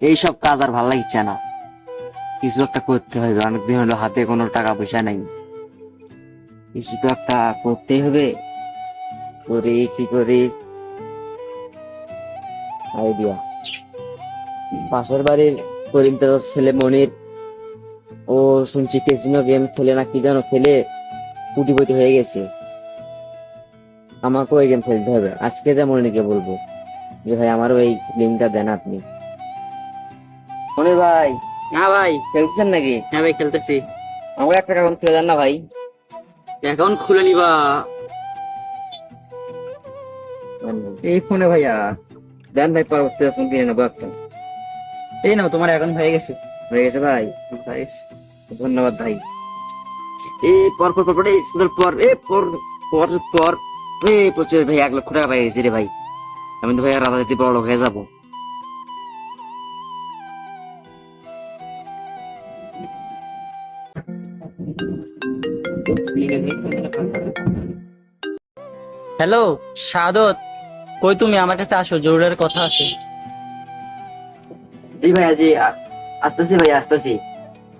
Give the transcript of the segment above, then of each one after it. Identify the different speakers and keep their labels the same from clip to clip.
Speaker 1: এইসব কাজ আর ভালো লাগছে না। কিছু একটা করতে হবে অনেকদিন হলো হাতে কোনো টাকা পয়সা নাই। কিছু তো একটা করতেই হবে। করি, কি করি? আইডিয়া। পাশের বাড়ির করিম দাদার ছেলে মনির, ও শুনছি কেসিনো গেম খেলে না কি যেন খেলে কুটিপতি হয়ে গেছে। আমাকেও ওই গেম খেলতে হবে। আজকে যা মনিরকে বলব। যে ভাই, আমারও এই লিঙ্কটা দেন আপনি। মনির ভাই।
Speaker 2: হ্যাঁ ভাই।
Speaker 1: খেলছেন নাকি?
Speaker 2: হ্যাঁ ভাই খেলতেছি।
Speaker 1: আমাকে একটা অ্যাকাউন্ট খুলে দেন না ভাই।
Speaker 2: অ্যাকাউন্ট খুলে নিবা।
Speaker 3: এই ফোনে ভাইয়া।
Speaker 1: দেন ভাই পরবর্তী ফোন কিনে নেব একটা।
Speaker 3: এই নাও তোমার অ্যাকাউন্ট হয়ে গেছে।
Speaker 1: হয়ে গেছে ভাই
Speaker 3: গেছে।
Speaker 1: ধন্যবাদ ভাই। এ পর পর পর পর এই স্কুলের পর এ পর পর পর। এ প্রচুর ভাই এক লক্ষ টাকা পাই গেছি রে ভাই। আমি তো ভাই রাতারাতি বড় লোক হয়ে যাব।
Speaker 2: হ্যালো সাদত কই তুমি? আমার কাছে আসো জরুরের কথা আছে।
Speaker 1: জি ভাই জি আ- আসতেছি ভাই আসতেছি।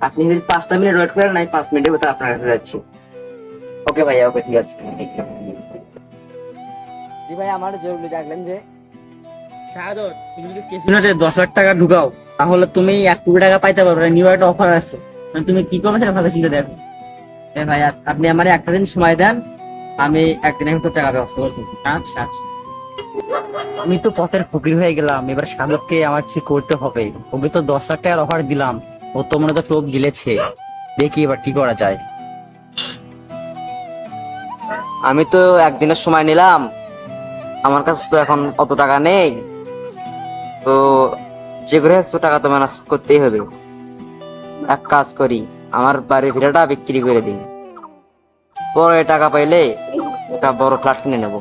Speaker 1: আপনি যদি পাঁচটা মিনিট ওয়েট করেন আমি পাঁচ মিনিটের মধ্যে আপনার কাছে যাচ্ছি। ওকে ভাইয়া ওকে ঠিক আছে। জি ভাই আমার জরুরি ডাকলেন যে
Speaker 2: সাদত তুমি যদি কেসিনোতে দশ লাখ টাকা ঢুকাও তাহলে তুমি এক কোটি টাকা পাইতে পারবে নিউ একটা অফার আছে। মানে তুমি কি করবে সেটা ভাবে চিন্তা দেখো। এ ভাই আপনি আমার একটা দিন সময় দেন, আমি একদিনের ভিতর টাকা ব্যবস্থা করছি আচ্ছা আচ্ছা। আমি তো পথের ফকির হয়ে গেলাম, এবার সাধককে আমার ঠিক করতে হবে। ওকে তো দশ লাখ টাকার অফার দিলাম, ও তো মনে তো টোপ গিলেছে। দেখি এবার কি করা যায়।
Speaker 1: আমি তো একদিনের সময় নিলাম, আমার কাছে তো এখন অত টাকা নেই। তো যে করে একশো টাকা তো ম্যানেজ করতেই হবে। এক কাজ করি, আমার বাড়ির ভিড়াটা বিক্রি করে দিই পরে টাকা পাইলে একটা বড় ফ্ল্যাট কিনে নেব।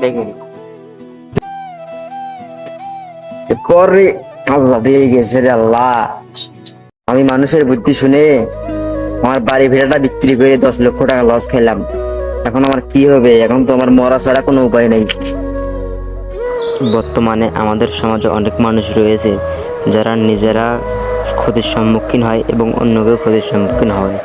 Speaker 1: দেখে পরে আল্লাহ দিয়ে গেছে রে আল্লাহ। আমি মানুষের বুদ্ধি শুনে আমার বাড়ি ভেড়াটা বিক্রি করে দশ লক্ষ টাকা লস খাইলাম। এখন আমার কি হবে? এখন তো আমার মরা ছাড়া কোনো উপায় নেই। বর্তমানে আমাদের সমাজে অনেক মানুষ রয়েছে যারা নিজেরা ক্ষতির সম্মুখীন হয় এবং অন্যকেও ক্ষতির সম্মুখীন হয়।